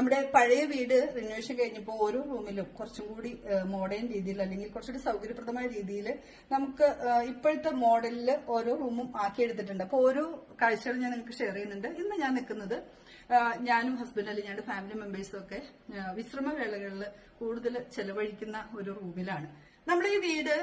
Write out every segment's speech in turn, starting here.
നമ്മുടെ പഴയ വീട് റിനോവേഷൻ കഴിഞ്ഞപ്പോൾ ഓരോ റൂമിലും കുറച്ചും കൂടി മോഡേൺ രീതിയിൽ അല്ലെങ്കിൽ കുറച്ചുകൂടി സൗകര്യപ്രദമായ രീതിയിൽ നമുക്ക് ഇപ്പോഴത്തെ മോഡലിൽ ഓരോ റൂമും ആക്കിയെടുത്തിട്ടുണ്ട്. അപ്പോൾ ഓരോ കാഴ്ചകൾ ഞാൻ നിങ്ങൾക്ക് ഷെയർ ചെയ്യുന്നുണ്ട്. ഇന്ന് ഞാൻ നിൽക്കുന്നത് ഞാനും ഹസ്ബൻഡ് അല്ലെങ്കിൽ ഞങ്ങളുടെ ഫാമിലി മെമ്പേഴ്സും ഒക്കെ വിശ്രമ വിശ്രമവേളകളിൽ കൂടുതൽ ചെലവഴിക്കുന്ന ഒരു റൂമിലാണ്. നമ്മൾ ഈ വീട്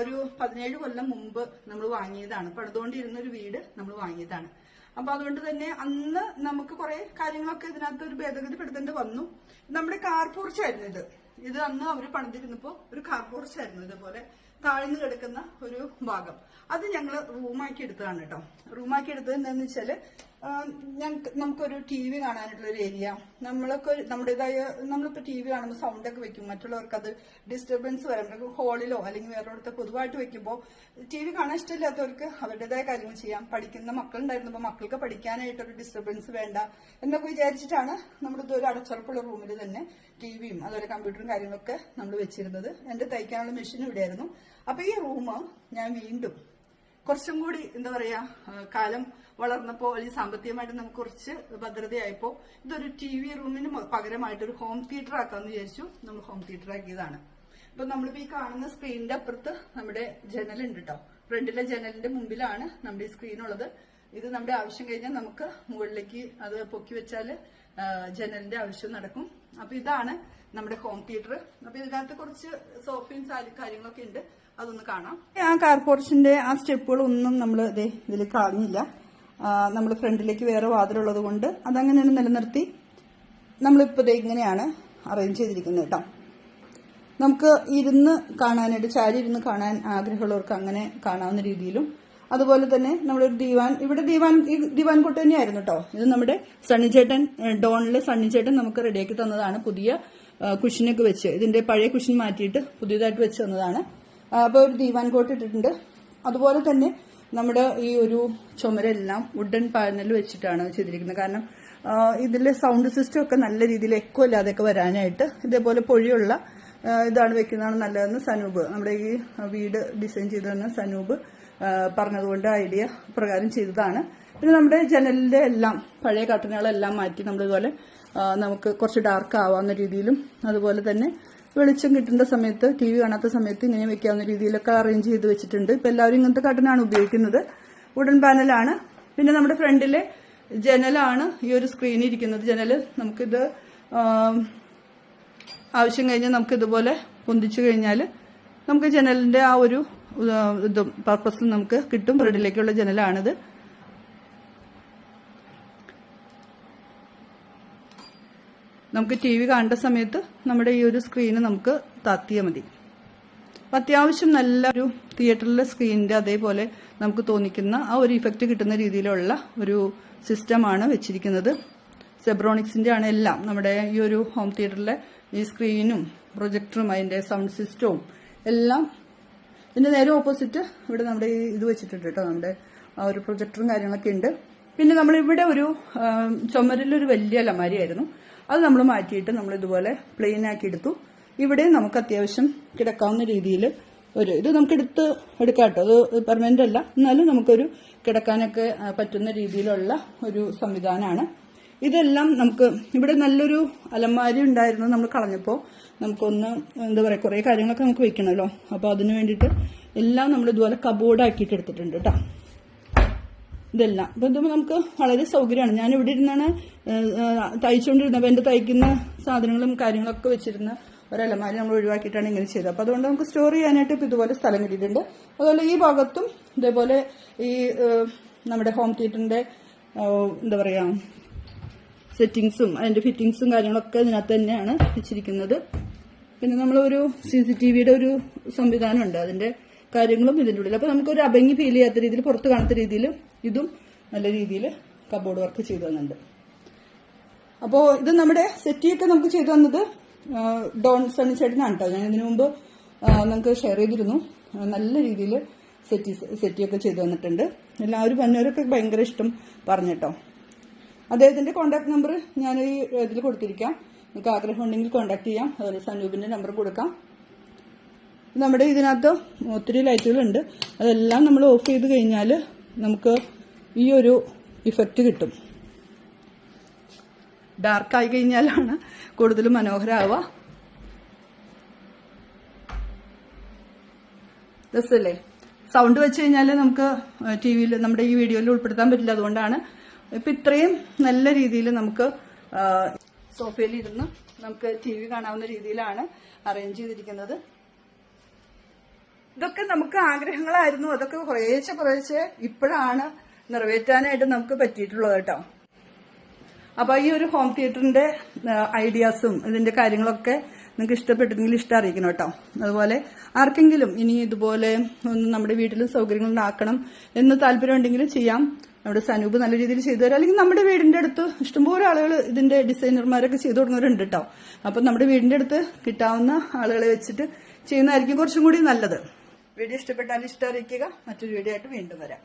ഒരു പതിനേഴ് കൊല്ലം മുമ്പ് നമ്മൾ വാങ്ങിയതാണ്. പണിതുകൊണ്ടിരുന്ന ഒരു വീട് നമ്മൾ വാങ്ങിയതാണ്. അപ്പൊ അതുകൊണ്ട് തന്നെ അന്ന് നമുക്ക് കുറെ കാര്യങ്ങളൊക്കെ ഇതിനകത്ത് ഒരു ഭേദഗതി പെടുത്തേണ്ടി വന്നു. നമ്മുടെ കാർ പോർച്ചായിരുന്നു ഇത്. ഇത് അന്ന് അവർ പണിതിരുന്നപ്പോ ഒരു കാർ പോർച്ചായിരുന്നു ഇതുപോലെ. താഴ്ന്നു കിടക്കുന്ന ഒരു ഭാഗം. അത് ഞങ്ങൾ റൂമാക്കി എടുത്തതാണ് കേട്ടോ. റൂമാക്കി എടുത്തത് എന്താണെന്ന് വെച്ചാൽ ഞങ്ങൾക്ക് നമുക്കൊരു ടി വി കാണാനായിട്ടുള്ള ഒരു ഏരിയ. നമ്മളൊക്കെ നമ്മുടേതായ നമ്മളിപ്പോ ടി വി കാണുമ്പോൾ സൗണ്ടൊക്കെ വെക്കും. മറ്റുള്ളവർക്ക് അത് ഡിസ്റ്റർബൻസ് വരാം ഹോളിലോ അല്ലെങ്കിൽ വേറെ ഇടത്ത് പൊതുവായിട്ട് വെക്കുമ്പോൾ ടി വി കാണാൻ ഇഷ്ടമില്ലാത്തവർക്ക് അവരുടേതായ കാര്യങ്ങൾ ചെയ്യാം. പഠിക്കുന്ന മക്കളുണ്ടായിരുന്നപ്പോൾ മക്കൾക്ക് പഠിക്കാനായിട്ടൊരു ഡിസ്റ്റർബൻസ് വേണ്ട എന്നൊക്കെ വിചാരിച്ചിട്ടാണ് നമ്മുടെ ഇതൊരു അടച്ചുറപ്പുള്ള റൂമിൽ തന്നെ ടി വിയും അതുപോലെ കമ്പ്യൂട്ടറും കാര്യങ്ങളൊക്കെ നമ്മൾ വെച്ചിരുന്നത്. എന്റെ തയ്ക്കാനുള്ള മെഷീൻ ഇവിടെയായിരുന്നു അപ്പൊ ഈ റൂം ഞാൻ വീണ്ടും കുറച്ചും കൂടി എന്താ പറയാ കാലം വളർന്നപ്പോ അല്ലെങ്കിൽ സാമ്പത്തികമായിട്ട് നമുക്ക് കുറച്ച് ഭദ്രതയായപ്പോ ഇതൊരു ടി വി റൂമിന് പകരമായിട്ട് ഒരു ഹോം തിയേറ്റർ ആക്കാന്ന് വിചാരിച്ചു. നമ്മൾ ഹോം തിയേറ്റർ ആക്കിയതാണ്. ഇപ്പൊ നമ്മളിപ്പോ ഈ കാണുന്ന സ്ക്രീനിന്റെ അപ്പുറത്ത് നമ്മുടെ ജനലുണ്ട് കേട്ടോ ഫ്രണ്ടിലെ ജനലിന്റെ മുമ്പിലാണ് നമ്മുടെ ഈ സ്ക്രീൻ ഉള്ളത്. ഇത് നമ്മുടെ ആവശ്യം കഴിഞ്ഞാൽ നമുക്ക് മുകളിലേക്ക് അത് പൊക്കി വെച്ചാൽ ജനലിന്റെ ആവശ്യം നടക്കും. അപ്പൊ ഇതാണ് നമ്മുടെ ഹോം തിയേറ്റർ അപ്പൊ ഇതിനകത്ത് കുറച്ച് സോഫയും കാര്യങ്ങളൊക്കെ ഉണ്ട്. അതൊന്ന് കാണാം. ആ കാർ പോർച്ചിന്റെ ആ സ്റ്റെപ്പുകളൊന്നും നമ്മൾ ഇതിൽ കാണുന്നില്ല നമ്മൾ ഫ്രണ്ടിലേക്ക് വേറെ വാതിലുള്ളത് കൊണ്ട് അതങ്ങനെ നിലനിർത്തി നമ്മളിപ്പോൾ ദേ ഇങ്ങനെയാണ് അറേഞ്ച് ചെയ്തിരിക്കുന്നത് കേട്ടോ നമുക്ക് ഇരുന്ന് കാണാനായിട്ട് ചാരി ഇരുന്ന് കാണാൻ ആഗ്രഹമുള്ളവർക്ക് അങ്ങനെ കാണാവുന്ന രീതിയിലും അതുപോലെ തന്നെ നമ്മുടെ ഒരു ദിവാൻ. ഇവിടെ ദിവാൻ ഈ ദിവാൻ കൊട്ട് തന്നെയായിരുന്നു കേട്ടോ ഇത് നമ്മുടെ സണ്ണിച്ചേട്ടൻ ഡോണിലെ സണ്ണിച്ചേട്ടൻ നമുക്ക് റെഡിയാക്കി തന്നതാണ് പുതിയ കുഷിനൊക്കെ വെച്ച്. ഇതിന്റെ പഴയ കുഷിൻ മാറ്റിയിട്ട് പുതിയതായിട്ട് വെച്ച് തന്നതാണ്. അപ്പോൾ ഒരു ദിവാൻ കോട്ട് ഇട്ടിട്ടുണ്ട്. അതുപോലെ തന്നെ നമ്മുടെ ഈ ഒരു ചുമരെല്ലാം വുഡൻ പാനൽ വെച്ചിട്ടാണ് ചെയ്തിരിക്കുന്നത്. കാരണം ഇതിലെ സൗണ്ട് സിസ്റ്റം ഒക്കെ നല്ല രീതിയിൽ എക്കോ ഇല്ലാതെയൊക്കെ വരാനായിട്ട് ഇതേപോലെ പൊഴിയുള്ള ഇതാണ് വെക്കുന്നതാണ് നല്ലതെന്ന് സനൂപ്. നമ്മുടെ ഈ വീട് ഡിസൈൻ ചെയ്തതെന്ന് തന്ന സനൂപ് പറഞ്ഞതുകൊണ്ട് ഐഡിയ പ്രകാരം ചെയ്തതാണ്. പിന്നെ നമ്മുടെ ജനലിന്റെ എല്ലാം പഴയ കട്ടനുകളെല്ലാം മാറ്റി നമ്മളിതുപോലെ നമുക്ക് കുറച്ച് ഡാർക്ക് ആവാവുന്ന രീതിയിലും അതുപോലെ തന്നെ വെളിച്ചം കിട്ടേണ്ട സമയത്ത് ടി വി കാണാത്ത സമയത്ത് ഇങ്ങനെ വെക്കാവുന്ന രീതിയിലൊക്കെ അറേഞ്ച് ചെയ്ത് വെച്ചിട്ടുണ്ട്. ഇപ്പൊ എല്ലാവരും ഇങ്ങനത്തെ കട്ടനാണ് ഉപയോഗിക്കുന്നത്. വുഡൻ പാനലാണ്. പിന്നെ നമ്മുടെ ഫ്രണ്ടിലെ ജനലാണ് ഈ ഒരു സ്ക്രീനിൽ ഇരിക്കുന്നത്. ജനൽ നമുക്കിത് ആവശ്യം കഴിഞ്ഞാൽ നമുക്ക് ഇതുപോലെ പൊന്തിച്ചു കഴിഞ്ഞാൽ നമുക്ക് ജനലിന്റെ ആ ഒരു ഇതും പർപ്പസിൽ നമുക്ക് കിട്ടും. ബ്രെഡിലേക്കുള്ള ജനലാണിത്. നമുക്ക് ടി വി കാണേണ്ട സമയത്ത് നമ്മുടെ ഈ ഒരു സ്ക്രീന് നമുക്ക് താത്തിയാൽ മതി. അത്യാവശ്യം നല്ല ഒരു തിയേറ്ററിലെ സ്ക്രീനിന്റെ അതേപോലെ നമുക്ക് തോന്നിക്കുന്ന ആ ഒരു ഇഫക്റ്റ് കിട്ടുന്ന രീതിയിലുള്ള ഒരു സിസ്റ്റമാണ് വെച്ചിരിക്കുന്നത്. സെബ്രോണിക്സിന്റെ ആണ് എല്ലാം. നമ്മുടെ ഈ ഒരു ഹോം തിയേറ്ററിലെ ഈ സ്ക്രീനും പ്രൊജക്ടറും അതിന്റെ സൗണ്ട് സിസ്റ്റവും എല്ലാം ഇതിന്റെ നേരെ ഓപ്പോസിറ്റ് ഇവിടെ നമ്മുടെ ഈ ഇത് വെച്ചിട്ടുണ്ട് കേട്ടോ നമ്മുടെ ആ ഒരു പ്രൊജക്ടറും കാര്യങ്ങളൊക്കെ ഉണ്ട്. പിന്നെ നമ്മൾ ഇവിടെ ഒരു ചുമരിലൊരു വലിയ അലമാരിയായിരുന്നു. അത് നമ്മൾ മാറ്റിയിട്ട് നമ്മൾ ഇതുപോലെ പ്ലെയിൻ ആക്കി എടുത്തു. ഇവിടെ നമുക്ക് അത്യാവശ്യം കിടക്കാവുന്ന രീതിയിൽ ഒരു ഇത് നമുക്ക് എടുത്ത് എടുക്കാം കേട്ടോ. അത് പെർമനന്റ് അല്ല. എന്നാലും നമുക്കൊരു കിടക്കാനൊക്കെ പറ്റുന്ന രീതിയിലുള്ള ഒരു സംവിധാനമാണ്. ഇതെല്ലാം നമുക്ക് ഇവിടെ നല്ലൊരു അലമാരി ഉണ്ടായിരുന്നു നമ്മൾ കളഞ്ഞപ്പോൾ നമുക്കൊന്ന് എന്താ പറയുക കുറേ കാര്യങ്ങളൊക്കെ നമുക്ക് വെക്കണമല്ലോ അപ്പോൾ അതിന് വേണ്ടിയിട്ട് എല്ലാം നമ്മൾ ഇതുപോലെ കബോർഡ് ആക്കിയിട്ട് എടുത്തിട്ടുണ്ട് കേട്ടോ. ഇതെല്ലാം. അപ്പൊ ഇത് നമുക്ക് വളരെ സൗകര്യമാണ്. ഞാൻ ഇവിടെ ഇരുന്നാണ് തയ്ച്ചുകൊണ്ടിരുന്നത്. എന്റെ തയ്ക്കുന്ന സാധനങ്ങളും കാര്യങ്ങളൊക്കെ വെച്ചിരുന്ന ഒരലമാരി നമ്മൾ ഒഴിവാക്കിയിട്ടാണ് ഇങ്ങനെ ചെയ്തത്. അപ്പോൾ അതുകൊണ്ട് നമുക്ക് സ്റ്റോർ ചെയ്യാനായിട്ട് ഇപ്പൊ ഇതുപോലെ സ്ഥലം കിട്ടിയിട്ടുണ്ട്. അതുപോലെ ഈ ഭാഗത്തും ഇതേപോലെ ഈ നമ്മുടെ ഹോം തിയേറ്ററിന്റെ എന്താ പറയാ സെറ്റിങ്സും അതിന്റെ ഫിറ്റിങ്സും കാര്യങ്ങളൊക്കെ ഇതിനകത്ത് തന്നെയാണ് വെച്ചിരിക്കുന്നത്. പിന്നെ നമ്മളൊരു സി സി ടി വിയുടെ ഒരു സംവിധാനമുണ്ട്. അതിന്റെ കാര്യങ്ങളും ഇതിന്റെ ഉള്ളിൽ. അപ്പൊ നമുക്കൊരു അഭംഗി ഫീൽ ചെയ്യാത്ത രീതിയിൽ പുറത്ത് കാണാത്ത രീതിയിൽ ഇതും നല്ല രീതിയിൽ കബോർഡ് വർക്ക് ചെയ്തു തന്നുണ്ട് അപ്പോ ഇത് നമ്മുടെ സെറ്റിയൊക്കെ നമുക്ക് ചെയ്തു തന്നത് ഡോൺ സണ്ണി ചേട്ടനാണ് കേട്ടോ ഞാൻ ഇതിനു മുമ്പ് നമുക്ക് ഷെയർ ചെയ്തിരുന്നു. നല്ല രീതിയിൽ സെറ്റി സെറ്റിയൊക്കെ ചെയ്തു തന്നിട്ടുണ്ട്. എല്ലാവരും വന്നവരൊക്കെ ഭയങ്കര ഇഷ്ടം പറഞ്ഞിട്ടോ അദ്ദേഹത്തിന്റെ കോൺടാക്ട് നമ്പർ ഞാൻ ഈ ഇതിൽ കൊടുത്തിരിക്കാം. നിങ്ങൾക്ക് ആഗ്രഹം ഉണ്ടെങ്കിൽ കോൺടാക്ട് ചെയ്യാം. അതുപോലെ സനൂപിന്റെ നമ്പർ കൊടുക്കാം. നമ്മുടെ ഇതിനകത്ത് ഒത്തിരി ലൈറ്റുകളുണ്ട് അതെല്ലാം നമ്മൾ ഓഫ് ചെയ്ത് കഴിഞ്ഞാൽ നമുക്ക് ഈ ഒരു ഇഫക്റ്റ് കിട്ടും. ഡാർക്ക് ആയി കഴിഞ്ഞാലാണ് കൂടുതൽ മനോഹരമാവുക രസമല്ലേ സൗണ്ട് വെച്ച് കഴിഞ്ഞാൽ നമുക്ക് ടി വിയിൽ നമ്മുടെ ഈ വീഡിയോയിൽ ഉൾപ്പെടുത്താൻ പറ്റില്ല. അതുകൊണ്ടാണ് ഇപ്പൊ ഇത്രയും നല്ല രീതിയിൽ നമുക്ക് സോഫയിൽ ഇരുന്ന് നമുക്ക് ടി വി കാണാവുന്ന രീതിയിലാണ് അറേഞ്ച് ചെയ്തിരിക്കുന്നത്. ഇതൊക്കെ നമുക്ക് ആഗ്രഹങ്ങളായിരുന്നു. അതൊക്കെ കുറേശ്ശെ കുറേശ്ശെ ഇപ്പോഴാണ് നിറവേറ്റാനായിട്ട് നമുക്ക് പറ്റിയിട്ടുള്ളത് കേട്ടോ. അപ്പൊ ഈ ഒരു ഹോം തിയേറ്ററിന്റെ ഐഡിയാസും ഇതിന്റെ കാര്യങ്ങളൊക്കെ നിങ്ങൾക്ക് ഇഷ്ടപ്പെട്ടിരുന്നെങ്കിൽ ഇഷ്ടം അറിയിക്കണം കേട്ടോ. അതുപോലെ ആർക്കെങ്കിലും ഇനി ഇതുപോലെ ഒന്ന് നമ്മുടെ വീട്ടിലും സൗകര്യങ്ങൾ ഉണ്ടാക്കണം എന്ന് താല്പര്യമുണ്ടെങ്കിലും ചെയ്യാം. നമ്മുടെ സനൂപ് നല്ല രീതിയിൽ ചെയ്തു തരാം. അല്ലെങ്കിൽ നമ്മുടെ വീടിന്റെ അടുത്ത് ഇഷ്ടംപോലെ ആളുകൾ ഇതിന്റെ ഡിസൈനർമാരൊക്കെ ചെയ്തു കൊടുക്കുന്നവരുണ്ട് കേട്ടോ. അപ്പൊ നമ്മുടെ വീടിന്റെ അടുത്ത് കിട്ടാവുന്ന ആളുകളെ വെച്ചിട്ട് ചെയ്യുന്നതായിരിക്കും കുറച്ചും കൂടി നല്ലത്. വീഡിയോ ഇഷ്ടപ്പെട്ടാൽ ഇഷ്ടം അറിയിക്കുക. മറ്റൊരു വീഡിയോ ആയിട്ട് വീണ്ടും വരാം.